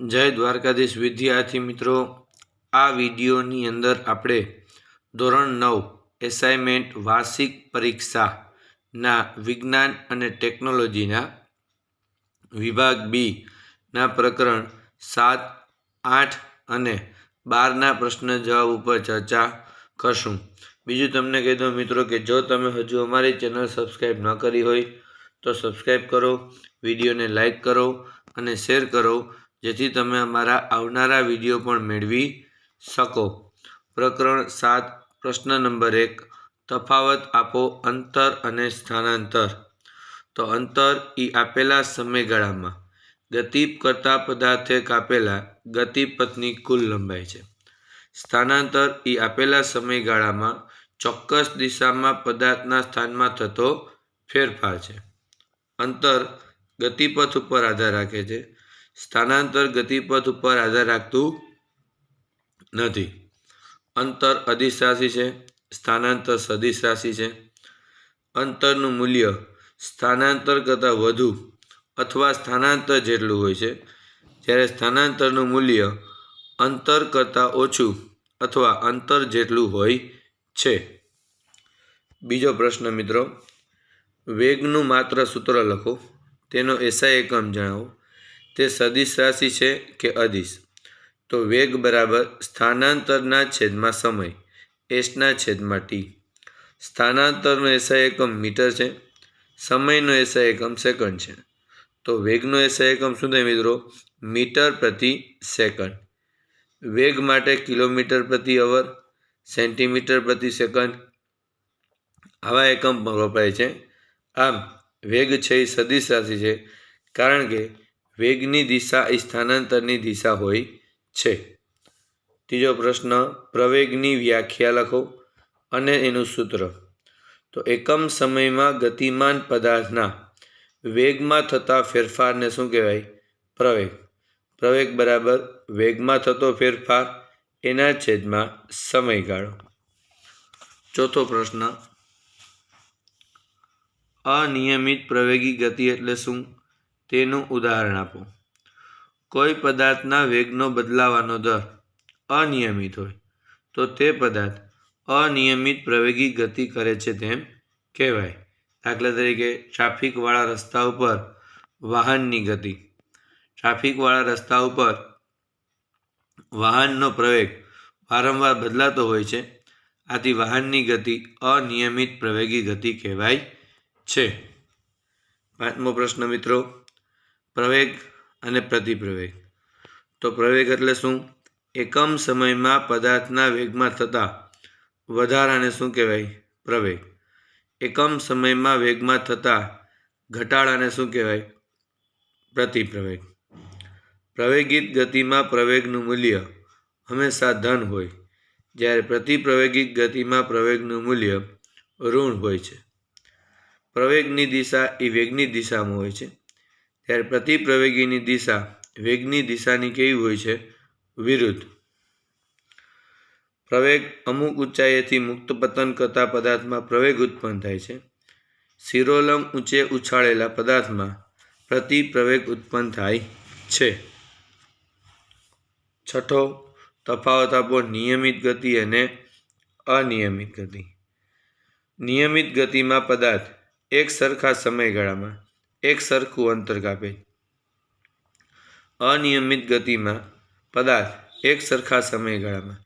જય દ્વારકાધીશ. વિદ્યાર્થી મિત્રો, આ વિડીયોની અંદર આપણે ધોરણ નવ, એસાઇનમેન્ટ વાર્ષિક પરીક્ષાના વિજ્ઞાન અને ટેકનોલોજીના વિભાગ બીના પ્રકરણ સાત, આઠ અને બારના પ્રશ્ન જવાબ ઉપર ચર્ચા કરશું. બીજું તમને કહી દઉં મિત્રો કે જો તમે હજુ અમારી ચેનલ સબસ્ક્રાઈબ ન કરી હોય તો સબસ્ક્રાઈબ કરો, વિડીયોને લાઈક કરો અને શેર કરો જેથી તમે અમારા આવનારા વીડિયો પણ મેળવી શકો. પ્રકરણ સાત, પ્રશ્ન નંબર એક, તફાવત આપો અંતર અને સ્થાનાંતર. તો અંતર એ આપેલા સમયગાળામાં. ગતિ કરતા પદાર્થે કાપેલા ગતિપથની કુલ લંબાઈ છે. સ્થાનાંતર એ આપેલા સમયગાળામાં ચોક્કસ દિશામાં પદાર્થના સ્થાનમાં થતો ફેરફાર છે. અંતર ગતિપથ ઉપર આધાર રાખે છે. સ્થાનાંતર ગતિપથ ઉપર આધાર રાખતું નથી. અંતર અધિશ રાશિ છે, સ્થાનાંતર સદિશ રાશિ છે. અંતરનું મૂલ્ય સ્થાનાંતર કરતાં વધુ અથવા સ્થાનાંતર જેટલું હોય છે. જ્યારે સ્થાનાંતરનું મૂલ્ય અંતર કરતાં ઓછું અથવા અંતર જેટલું હોય છે. બીજો પ્રશ્ન મિત્રો, વેગનું માત્ર સૂત્ર લખો. તેનો એસઆઈ એકમ જણાવો. તે સદિશ રાશિ છે કે અદિશ? તો વેગ બરાબર સ્થાનાંતરના છેદમાં સમય, એસના છેદમાં ટી. સ્થાનાંતરનો એસઆઈ એકમ મીટર છે, સમયનો એસઆઈ એકમ સેકન્ડ છે. તો વેગનો એસઆઈ એકમ શું થાય મિત્રો? મીટર પ્રતિ સેકન્ડ. વેગ માટે કિલોમીટર પ્રતિ અવર, સેન્ટીમીટર પ્રતિ સેકન્ડ. આવા એકમ વપરાય છે. આમ, વેગ છે એ સદિશ રાશિ છે. કારણ કે વેગની દિશા એ સ્થાનાંતરની દિશા હોય છે. ત્રીજો પ્રશ્ન, પ્રવેગની વ્યાખ્યા લખો અને એનું સૂત્ર. તો એકમ સમયમાં ગતિમાન પદાર્થના વેગમાં થતા ફેરફારને શું કહેવાય? પ્રવેગ. પ્રવેગ બરાબર વેગમાં થતો ફેરફાર, એના છેદમાં સમયગાળો. ચોથો પ્રશ્ન, અનિયમિત પ્રવેગી ગતિ એટલે શું? તેનું ઉદાહરણ આપો. કોઈ પદાર્થના વેગનો બદલાવાનો દર અનિયમિત હોય, તો તે પદાર્થ અનિયમિત પ્રવેગી ગતિ કરે છે તેમ કહેવાય. દાખલા તરીકે, ટ્રાફિકવાળા રસ્તા ઉપર વાહનની ગતિ. ટ્રાફિકવાળા રસ્તા ઉપર વાહનનો પ્રવેગ વારંવાર બદલાતો હોય છે, આથી વાહનની ગતિ અનિયમિત પ્રવેગી ગતિ કહેવાય છે. પાંચમો પ્રશ્ન મિત્રો પ્રવેગ અને પ્રતિપ્રવેગ. તો પ્રવેગ એટલે શું? એકમ સમયમાં પદાર્થના વેગમાં થતા વધારાને શું કહેવાય? પ્રવેગ. એકમ સમયમાં વેગમાં થતા ઘટાડાને શું કહેવાય? પ્રતિપ્રવેગ. પ્રવેગિત ગતિમાં પ્રવેગનું મૂલ્ય હંમેશા ધન હોય. જ્યારે પ્રતિપ્રવેગિક ગતિમાં પ્રવેગનું મૂલ્ય ઋણ હોય છે. પ્રવેગની દિશા એ વેગની દિશામાં હોય છે. ત્યારે પ્રતિપ્રવેગીની દિશા વેગની દિશાની કેવી હોય છે? વિરુદ્ધ. પ્રવેગ અમુક ઊંચાઈએથી મુક્ત પતન કરતા પદાર્થમાં પ્રવેગ ઉત્પન્ન થાય છે. શિરોલમ ઊંચે ઉછાળેલા પદાર્થમાં પ્રતિપ્રવેગ ઉત્પન્ન થાય છે. છઠ્ઠો, તફાવત આપો નિયમિત ગતિ અને અનિયમિત ગતિ. નિયમિત ગતિમાં પદાર્થ એક સરખા સમયગાળામાં એક સરખું અંતર કાપે. અનિયમિત ગતિમાં પદાર્થ એક સરખા સમયગાળામાં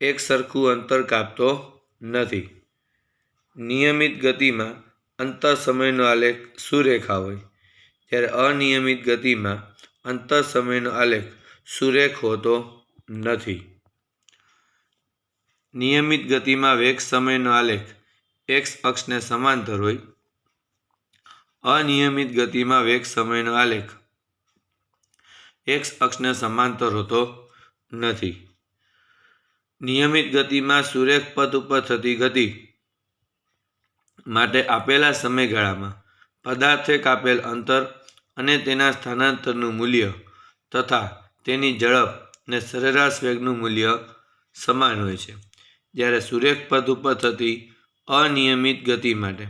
એક સરખું અંતર કાપતો નથી. નિયમિત ગતિમાં અંતર સમયનો આલેખ સુરેખા હોય. જ્યારે અનિયમિત ગતિમાં અંતર સમયનો આલેખ સુરેખ હોતો નથી. નિયમિત ગતિમાં વેગ સમયનો આલેખ એક્સ અક્ષને સમાંતર હોય અનિયમિત ગતિમાં વેગ સમયનો આલેખ. એક્સ અક્ષને સમાંતર હોતો નથી. નિયમિત ગતિમાં સુરેખ પથ ઉપર થતી ગતિ માટે આપેલા સમયગાળામાં પદાર્થે કાપેલ અંતર અને તેના સ્થાનાંતરનું મૂલ્ય તથા તેની ઝડપ અને સરેરાશ વેગનું મૂલ્ય સમાન હોય છે. જ્યારે સુરેખ પથ ઉપર થતી અનિયમિત ગતિ માટે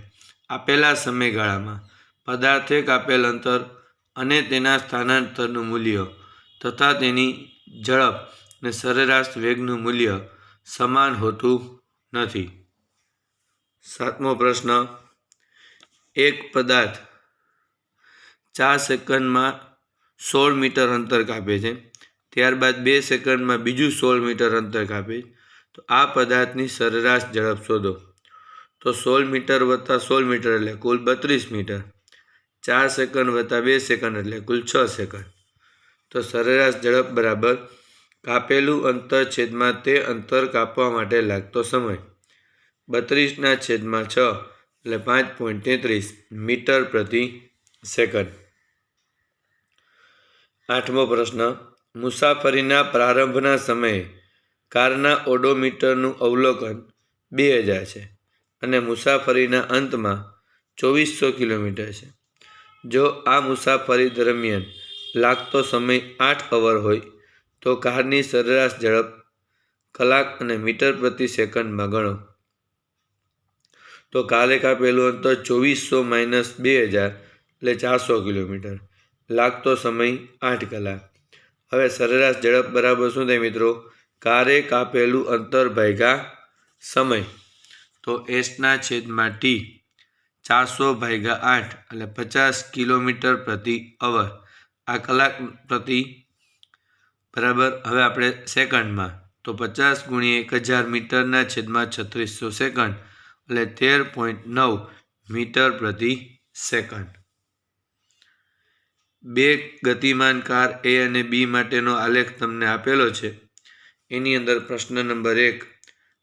આપેલા સમયગાળામાં પદાર્થે કાપેલ અંતર અને તેના સ્થાનાંતરનું મૂલ્ય તથા તેની ઝડપ અને સરેરાશ વેગનું મૂલ્ય સમાન હોતું નથી. સાતમો પ્રશ્ન, એક પદાર્થ ચાર સેકન્ડમાં સોળ મીટર અંતર કાપે છે. ત્યારબાદ બે સેકન્ડમાં બીજું સોળ મીટર અંતર કાપે તો આ પદાર્થની સરેરાશ ઝડપ શોધો. તો સોળ મીટર વત્તા સોળ મીટર એટલે કુલ બત્રીસ મીટર. ચાર સેકન્ડ વત્તા બે સેકન્ડ એટલે કુલ છ સેકન્ડ. તો સરેરાશ ઝડપ બરાબર કાપેલું અંતર છેદમાં તે અંતર કાપવા માટે લાગતો સમય. બત્રીસના છેદમાં છ એટલે પાંચ પોઈન્ટ તેત્રીસ મીટર પ્રતિ સેકન્ડ. આઠમો પ્રશ્ન, મુસાફરીના પ્રારંભના સમયે કારના ઓડોમીટરનું અવલોકન બે હજાર છે અને મુસાફરીના અંતમાં ચોવીસો કિલોમીટર છે. જો આ મુસાફરી દરમિયાન લાગતો સમય આઠ અવર હોય, તો કારની સરેરાશ ઝડપ કલાક અને મીટર પ્રતિ સેકન્ડમાં ગણો. તો કાલે કાપેલું અંતર ચોવીસો માઇનસ બે હજાર, એટલે ચારસો કિલોમીટર. લાગતો સમય આઠ કલાક. હવે સરેરાશ ઝડપ બરાબર શું થાય મિત્રો? કારે કાપેલું અંતર ભાગ્યા સમય. તો એસના છેદમાં ટી. ચારસો ભાગ્યા આઠ એટલે પચાસ કિલોમીટર પ્રતિ અવર આ કલાક પ્રતિ બરાબર હવે આપણે સેકન્ડમાં. તો પચાસ ગુણ્યા એક હજાર મીટરના છેદમાં છત્રીસો સેકન્ડ એટલે તેર પોઈન્ટ નવ મીટર પ્રતિ સેકન્ડ. બે ગતિમાન કાર એ અને બી માટેનો આલેખ તમને આપેલો છે. એની અંદર પ્રશ્ન નંબર એક,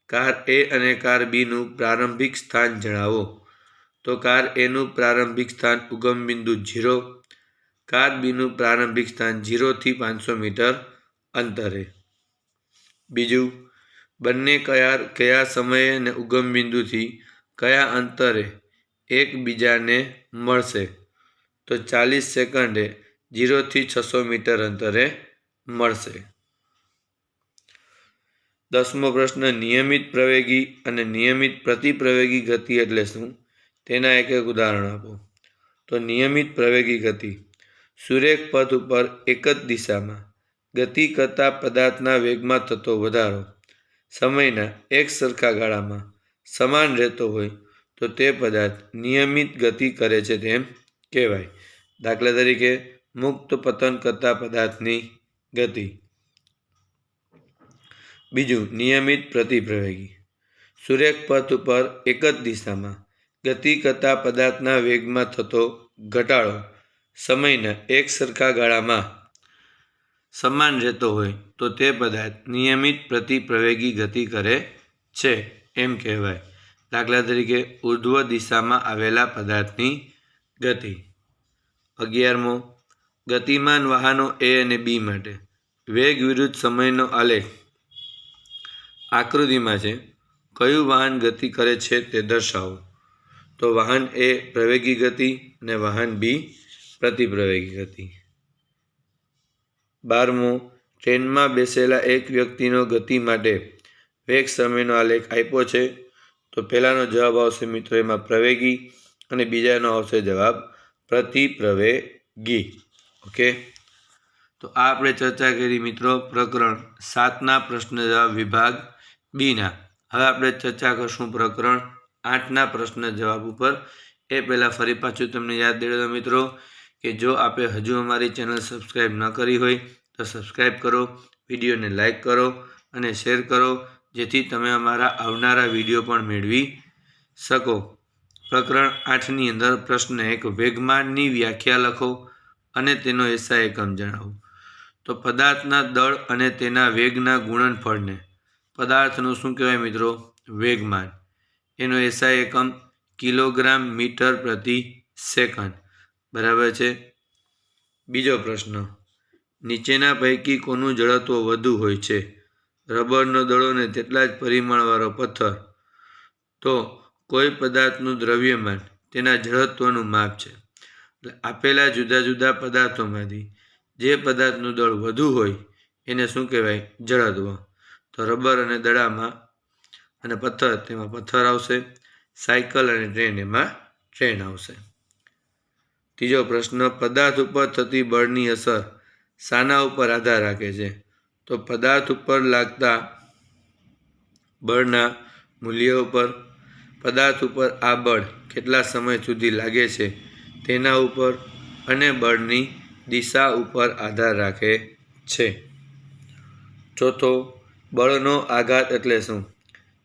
કાર એ અને કાર બીનું પ્રારંભિક સ્થાન જણાવો. તો કાર એનું પ્રારંભિક સ્થાન ઉગમ બિંદુ જીરો કાર બીનું પ્રારંભિક સ્થાન ઝીરોથી પાંચસો મીટર અંતરે. બીજું, બંને કયા કયા સમયે અને ઉગમ બિંદુથી કયા અંતરે એકબીજાને મળશે? તો ચાલીસ સેકન્ડે જીરોથી છસો મીટર અંતરે મળશે. દસમો પ્રશ્ન, નિયમિત પ્રવેગી અને નિયમિત પ્રતિપ્રવેગી ગતિ એટલે શું? તેના એક એક ઉદાહરણ આપો. તો નિયમિત પ્રવેગી ગતિ. સુરેખ પથ ઉપર એક જ દિશામાં. ગતિ કરતા પદાર્થના વેગમાં થતો વધારો. સમયના એક સરખા ગાળામાં સમાન રહેતો હોય તો તે પદાર્થ નિયમિત ગતિ કરે છે તેમ કહેવાય. દાખલા તરીકે, મુક્ત પતન કરતા પદાર્થની ગતિ. બીજું, નિયમિત પ્રતિપ્રવેગી. સુરેખ પથ ઉપર એક જ દિશામાં ગતિ કરતા પદાર્થના વેગમાં થતો ઘટાડો સમયના એક સરખા ગાળામાં સમાન રહેતો હોય તો તે પદાર્થ નિયમિત પ્રતિપ્રવેગી ગતિ કરે છે એમ કહેવાય. દાખલા તરીકે ઉર્ધ્વ દિશામાં આવેલા પદાર્થની ગતિ. અગિયારમો, ગતિમાન વાહનો એ અને બી માટે વેગ વિરુદ્ધ સમયનો આલેખ. આકૃતિમાં છે, કયું વાહન ગતિ કરે છે તે દર્શાવો. તો વાહન એ પ્રવેગી ગતિ અને વાહન બી પ્રતિપ્રવેગી ગતિ. બારમું, ટ્રેનમાં બેસેલા એક વ્યક્તિનો ગતિ માટે વેગ સમયનો આલેખ આપ્યો છે. તો પહેલાંનો જવાબ આવશે મિત્રો એમાં પ્રવેગી અને બીજાનો આવશે જવાબ પ્રતિપ્રવેગી. ઓકે? તો આ આપણે ચર્ચા કરી મિત્રો પ્રકરણ સાતના પ્રશ્ન જવાબ વિભાગ બીના. હવે આપણે ચર્ચા કરશું પ્રકરણ આઠના પ્રશ્ન જવાબ ઉપર. એ પહેલાં ફરી પાછું તમને યાદ દેડો મિત્રો કે જો આપે હજુ અમારી ચેનલ સબસ્ક્રાઈબ ન કરી હોય તો સબસ્ક્રાઈબ કરો, વિડીયોને લાઈક કરો અને શેર કરો, જેથી તમે અમારા આવનારા વીડિયો પણ મેળવી શકો. પ્રકરણ આઠની અંદર પ્રશ્ન એક, વેગમાનની વ્યાખ્યા લખો અને તેનો એસા એકમ જણાવો. તો પદાર્થના દળ અને તેના વેગના ગુણનફળને. પદાર્થનું શું કહેવાય મિત્રો? વેગમાન. એનો એસઆઈ એકમ કિલોગ્રામ મીટર પ્રતિ સેકન્ડ. બરાબર છે? બીજો પ્રશ્ન. નીચેના પૈકી કોનું જડત્વ વધુ હોય છે? રબરનો દડો ને તેટલા જ પરિમાણવાળો પથ્થર. તો કોઈ પદાર્થનું દ્રવ્યમાન તેના જડત્વનું માપ છે. એટલે આપેલા જુદા જુદા પદાર્થોમાંથી જે પદાર્થનું દળ વધુ હોય એને શું કહેવાય? જડત્વ. તો રબર અને દડામાં અને પથ્થર, તેમાં પથ્થર આવશે, સાયકલ અને ટ્રેન, એમાં ટ્રેન આવશે. ત્રીજો પ્રશ્ન, પદાર્થ ઉપર થતી બળની અસર શાના ઉપર આધાર રાખે છે. તો પદાર્થ ઉપર લાગતા બળના મૂલ્ય ઉપર, પદાર્થ ઉપર આ બળ કેટલા સમય સુધી લાગે છે, તેના ઉપર અને બળની દિશા ઉપર આધાર રાખે છે. ચોથો, બળનો આઘાત એટલે શું?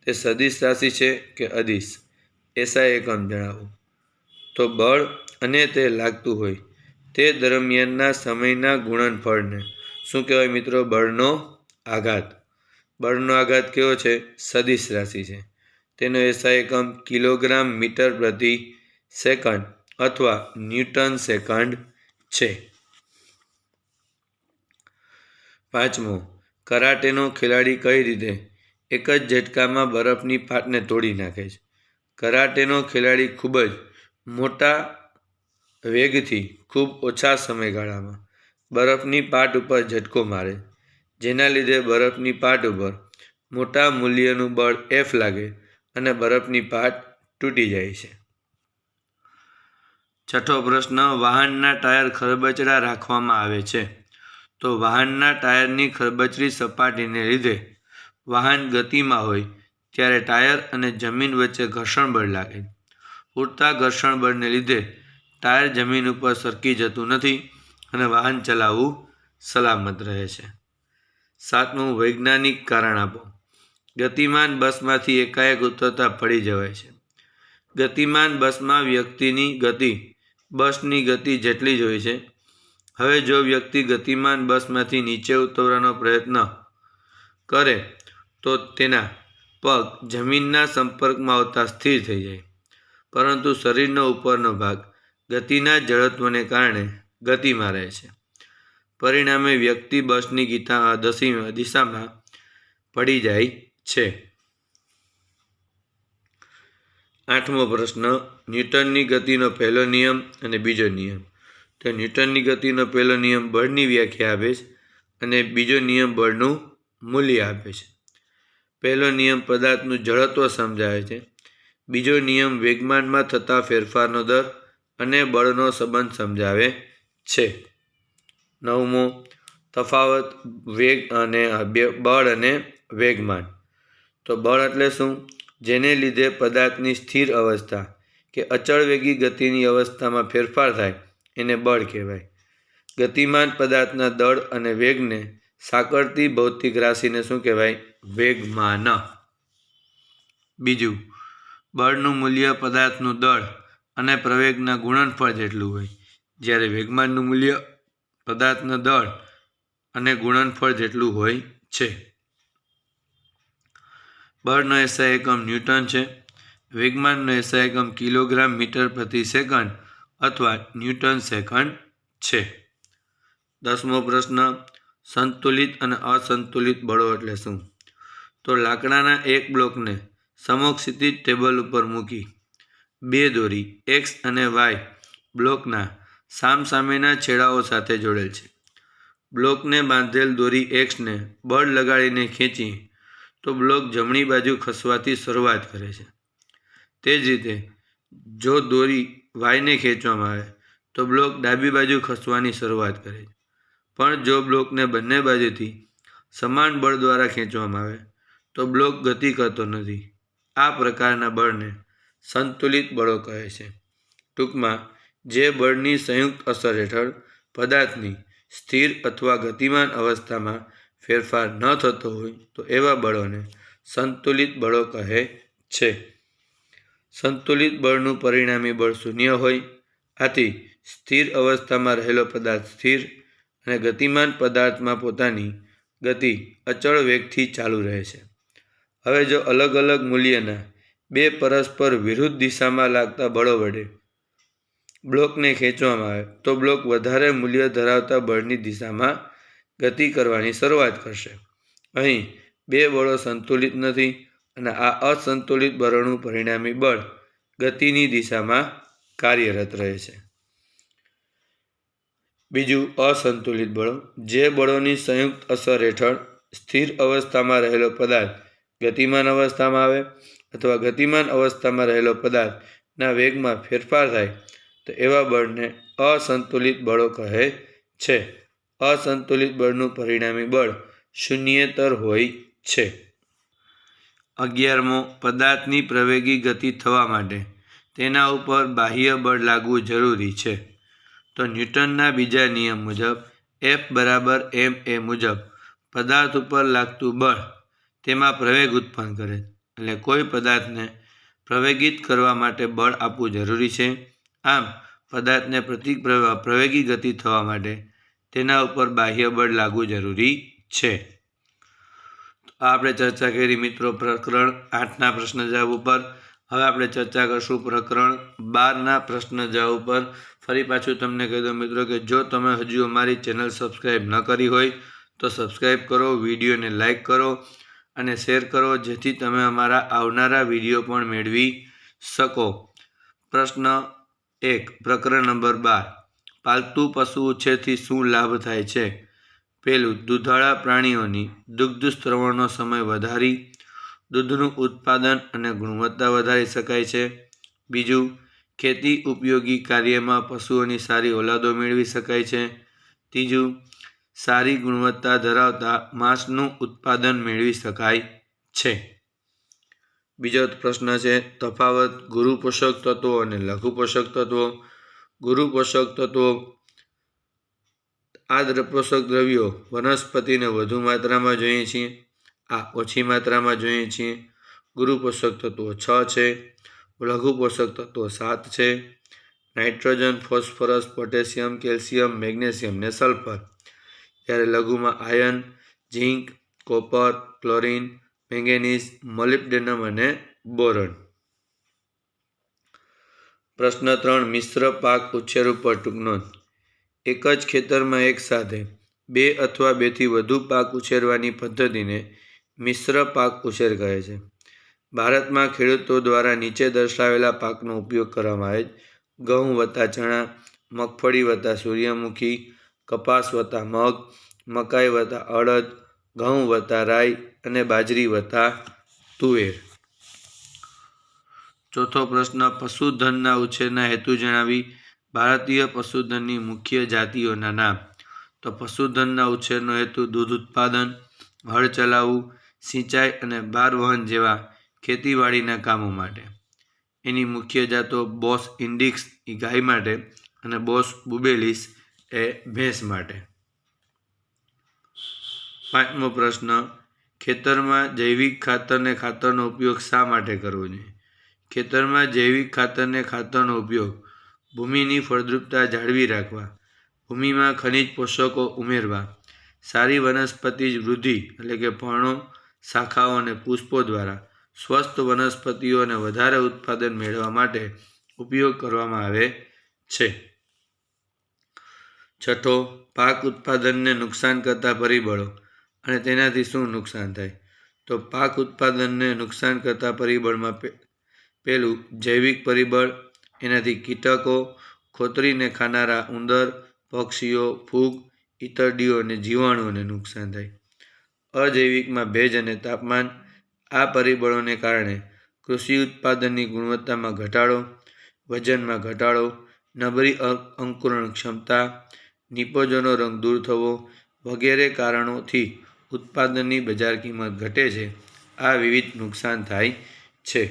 તે સદિશ રાશિ છે કે અદિશ? એસા એકમ જણાવો. તો બળ અને તે લાગતું હોય તે દરમિયાનના સમયના ગુણનફળને. શું કહેવાય મિત્રો? બળનો આઘાત. બળનો આઘાત કેવો છે? સદિશ રાશિ છે. તેનો એસા એકમ કિલોગ્રામ મીટર પ્રતિ સેકન્ડ અથવા ન્યૂટન સેકન્ડ છે. પાંચમો, કરાટેનો ખેલાડી કઈ રીતે એક જ ઝટકામાં બરફની પાટને તોડી નાખે છે. કરાટેનો ખેલાડી ખૂબ જ મોટા વેગથી ખૂબ ઓછા સમયગાળામાં બરફની પાટ ઉપર ઝટકો મારે. જેના લીધે બરફની પાટ ઉપર મોટા મૂલ્યનું બળ એફ લાગે અને બરફની પાટ તૂટી જાય છે. છઠ્ઠો પ્રશ્ન, વાહનના ટાયર ખરબચડા રાખવામાં આવે છે. તો વાહનના ટાયરની ખરબચડી સપાટીને લીધે વાહન ગતિમાં હોય, ત્યારે ટાયર અને જમીન વચ્ચે ઘર્ષણ બળ લાગે. પૂરતા ઘર્ષણ બળને લીધે ટાયર જમીન ઉપર સરકી જતું નથી અને વાહન ચલાવવું સલામત રહે છે. સાતમું, વૈજ્ઞાનિક કારણ આપો. ગતિમાન બસમાંથી એકાએક ઉતરતા પડી જવાય છે. ગતિમાન બસમાં વ્યક્તિની ગતિ, બસની ગતિ જેટલી જ હોય છે. હવે જો વ્યક્તિ ગતિમાન બસમાંથી નીચે ઉતરવાનો પ્રયત્ન કરે તો તેના પગ જમીનના સંપર્કમાં આવતા સ્થિર થઈ જાય. પરંતુ શરીરનો ઉપરનો ભાગ ગતિના જડત્વને કારણે ગતિમાં રહે છે. પરિણામે વ્યક્તિ બસની ગીતા દસી દિશામાં પડી જાય છે. આઠમો પ્રશ્ન, ન્યૂટનની ગતિનો પહેલો નિયમ અને બીજો નિયમ. તો ન્યૂટનની ગતિનો પહેલો નિયમ બળની વ્યાખ્યા આપે છે અને બીજો નિયમ બળનું મૂલ્ય આપે છે. પહેલો નિયમ પદાર્થનું જડત્વ સમજાવે છે. બીજો નિયમ વેગમાનમાં થતા ફેરફારનો દર અને બળનો સંબંધ સમજાવે છે. નવમો, તફાવત, વેગ અને બળ અને વેગમાન. તો બળ એટલે શું? જેને લીધે પદાર્થની સ્થિર અવસ્થા કે અચળ વેગી ગતિની અવસ્થામાં ફેરફાર થાય, એને બળ કહેવાય. ગતિમાન પદાર્થના દળ અને વેગને સાંકળતી ભૌતિક રાશિને શું કહેવાય? વેગમાન. બીજું, બળનું મૂલ્ય પદાર્થનું દળ અને પ્રવેગના ગુણનફળ જેટલું હોય. જ્યારે વેગમાનનું મૂલ્ય પદાર્થના દળ અને ગુણનફળ જેટલું હોય છે. બળનો એસઆઈ એકમ ન્યૂટન છે. વેગમાનનો એસઆઈ એકમ કિલોગ્રામ મીટર પ્રતિ સેકન્ડ અથવા ન્યૂટન સેકન્ડ છે. દસમો પ્રશ્ન સંતુલિત અને અસંતુલિત બળો એટલે શું? તો લાકડાના એક બ્લોકને સમક્ષિતિજ ટેબલ ઉપર મૂકી બે દોરી એક્સ અને વાય બ્લોકના સામસામેના છેડાઓ સાથે જોડેલ છે. બ્લોકને બાંધેલ દોરી એક્સને બળ લગાડીને ખેંચી તો બ્લોક જમણી બાજુ ખસવાથી શરૂઆત કરે છે. તે જ રીતે જો દોરી વાયને ખેંચવામાં આવે તો બ્લોક ડાબી બાજુ ખસવાની શરૂઆત કરે છે. પણ જો બ્લોકને બંને બાજુથી સમાન બળ દ્વારા ખેંચવામાં આવે, તો બ્લોક ગતિ કરતો નથી. આ પ્રકારના બળને સંતુલિત બળો કહે છે. ટૂંકમાં, જે બળની સંયુક્ત અસર હેઠળ પદાર્થની સ્થિર અથવા ગતિમાન અવસ્થામાં ફેરફાર ન થતો હોય, તો એવા બળોને સંતુલિત બળો કહે છે. સંતુલિત બળનું પરિણામી બળ શૂન્ય હોય, આથી સ્થિર અવસ્થામાં રહેલો પદાર્થ સ્થિર અને ગતિમાન પદાર્થમાં પોતાની ગતિ અચળ વેગથી ચાલુ રહે છે. હવે જો અલગ અલગ મૂલ્યના બે પરસ્પર વિરુદ્ધ દિશામાં લાગતા બળો વડે બ્લોકને ખેંચવામાં આવે, તો બ્લોક વધારે મૂલ્ય ધરાવતા બળની દિશામાં ગતિ કરવાની શરૂઆત કરશે. અહીં બે બળો સંતુલિત નથી અને આ અસંતુલિત બળોનું પરિણામી બળ ગતિની દિશામાં કાર્યરત રહે છે. બીજું અસંતુલિત બળો, જે બળોની સંયુક્ત અસર હેઠળ સ્થિર અવસ્થામાં રહેલો પદાર્થ ગતિમાન અવસ્થામાં આવે અથવા ગતિમાન અવસ્થામાં રહેલો પદાર્થના વેગમાં ફેરફાર થાય, તો એવા બળને અસંતુલિત બળો કહે છે. અસંતુલિત બળનું પરિણામી બળ શૂન્યેતર હોય છે. અગિયારમો, પદાર્થની પ્રવેગી ગતિ થવા માટે તેના ઉપર બાહ્ય બળ લાગવું જરૂરી છે. તો ન્યૂટનના બીજા નિયમ મુજબ એફ બરાબર એમ એ મુજબ પદાર્થ ઉપર લાગતું બળ તેમાં પ્રવેગ ઉત્પન્ન કરે એટલે કોઈ પદાર્થને પ્રવેગિત કરવા માટે બળ આપવું જરૂરી છે. આમ, પદાર્થને પ્રતિક પ્રવેગી ગતિ થવા માટે તેના ઉપર બાહ્ય બળ લાગવું જરૂરી છે. આપણે ચર્ચા કરી મિત્રો પ્રકરણ આઠના પ્રશ્ન જવાબ ઉપર. હવે આપણે ચર્ચા કરશું પ્રકરણ બારના પ્રશ્ન જવાબ ઉપર. ફરી પાછું તમને કહી દઉં મિત્રો કે જો તમે હજુ અમારી ચેનલ સબસ્ક્રાઈબ ન કરી હોય, તો સબસ્ક્રાઈબ કરો, વિડીયોને લાઈક કરો અને શેર કરો, જેથી તમે અમારા આવનારા વીડિયો પણ મેળવી શકો. પ્રશ્ન એક, પ્રકરણ નંબર બાર, પાલતુ પશુ ઉછેરથી શું લાભ થાય છે? પહેલું દૂધાળા પ્રાણીઓની દુગ્ધ સ્ત્રવણનો સમય વધારી, દૂધનું ઉત્પાદન અને ગુણવત્તા વધારી શકાય છે. બીજું ખેતી ઉપયોગી કાર્યમાં પશુઓની સારી ઓલાદો મેળવી શકાય છે. ત્રીજું, સારી ગુણવત્તા ધરાવતા માંસનું ઉત્પાદન મેળવી શકાય છે. બીજો પ્રશ્ન છે, તફાવત ગુરુ પોષક તત્વો અને લઘુ પોષક તત્વો. ગુરુ પોષક તત્વો આ પોષક દ્રવ્યો વનસ્પતિને વધુ માત્રામાં જોઈએ છીએ, આ ઓછી માત્રામાં જોઈએ છીએ. ગુરુ પોષક તત્વો છ છે. લઘુ પોષક તત્વો સાત છે. Nitrogen, phosphorus, potassium, calcium, magnesium ને સલ્ફર. જ્યારે લઘુમાં iron zinc, copper, chlorine, manganese, molybdenum અને બોરન. પ્રશ્ન ત્રણ, મિશ્ર પાક ઉછેર ઉપર ટૂંક નોંધ. એક જ ખેતરમાં એક સાથે બે અથવા બેથી વધુ પાક ઉછેરવાની પદ્ધતિને મિશ્ર પાક ઉછેર કહે છે. ભારતમાં ખેડૂતો દ્વારા નીચે દર્શાવેલા પાકનો ઉપયોગ કરવામાં આવે ઘઉં વત્તા ચણા, મગફળી વત્તા સૂર્યમુખી, કપાસ વત્તા મગ, મકાઈ વત્તા અડદ, ઘઉં વત્તા રાઈ અને બાજરી વત્તા તુવેર. ચોથો પ્રશ્ન, પશુધનના ઉછેરના હેતુ જણાવી. ભારતીય પશુધનની મુખ્ય જાતિઓના નામ. તો પશુધનના ઉછેરનો હેતુ દૂધ ઉત્પાદન, હળ ચલાવવું, સિંચાઈ અને બારવહન જેવા ખેતીવાડીના કામો માટે. એની મુખ્ય જાતો બોસ ઇન્ડિક્સ એ ગાય માટે અને બોસ બુબેલિસ એ ભેંસ માટે. પાંચમો પ્રશ્ન, ખેતરમાં જૈવિક ખાતરને ખાતરનો ઉપયોગ શા માટે કરવો જોઈએ? ખેતરમાં જૈવિક ખાતરને ખાતરનો ઉપયોગ ભૂમિની ફળદ્રુપતા જાળવી રાખવા, ભૂમિમાં ખનિજ પોષકો ઉમેરવા, સારી વનસ્પતિ વૃદ્ધિ એટલે કે પર્ણો શાખાઓ અને પુષ્પો દ્વારા સ્વસ્થ વનસ્પતિઓને વધારે ઉત્પાદન મેળવવા માટે ઉપયોગ કરવામાં આવે છે. છઠ્ઠો, પાક ઉત્પાદનને નુકસાન કરતા પરિબળો અને તેનાથી શું નુકસાન થાય? તો પાક ઉત્પાદનને નુકસાન કરતા પરિબળમાં પહેલું જૈવિક પરિબળ, એનાથી કીટકો, ખોતરીને ખાનારા ઉંદર, પક્ષીઓ, ફૂગ, ઈતરડીઓ અને જીવાણુઓને નુકસાન થાય. અજૈવિકમાં ભેજ અને તાપમાન આ પરિબળોને કારણે કૃષિ ઉત્પાદનની ગુણવત્તામાં ઘટાડો, વજનમાં ઘટાડો, નબળી અંકુરણ ક્ષમતા, નિપજોનો રંગ દૂર થવો વગેરે કારણોથી ઉત્પાદનની બજાર કિંમત ઘટે છે. આ વિવિધ નુકસાન થાય છે.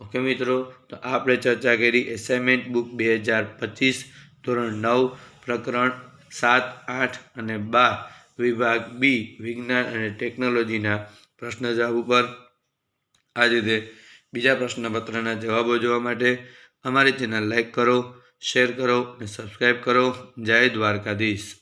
ઓકે મિત્રો, તો આપણે ચર્ચા કરી એસાઇનમેન્ટ બુક બે હજાર પચીસ, ધોરણ નવ, પ્રકરણ સાત, આઠ અને બાર વિભાગ બી, વિજ્ઞાન અને ટેકનોલોજીના પ્રશ્ન જવાબ ઉપર. આ જ રીતે બીજા પ્રશ્નપત્રના જવાબો જોવા માટે અમારી ચેનલ લાઈક કરો, શેર કરો અને સબસ્ક્રાઈબ કરો. જય દ્વારકાધીશ.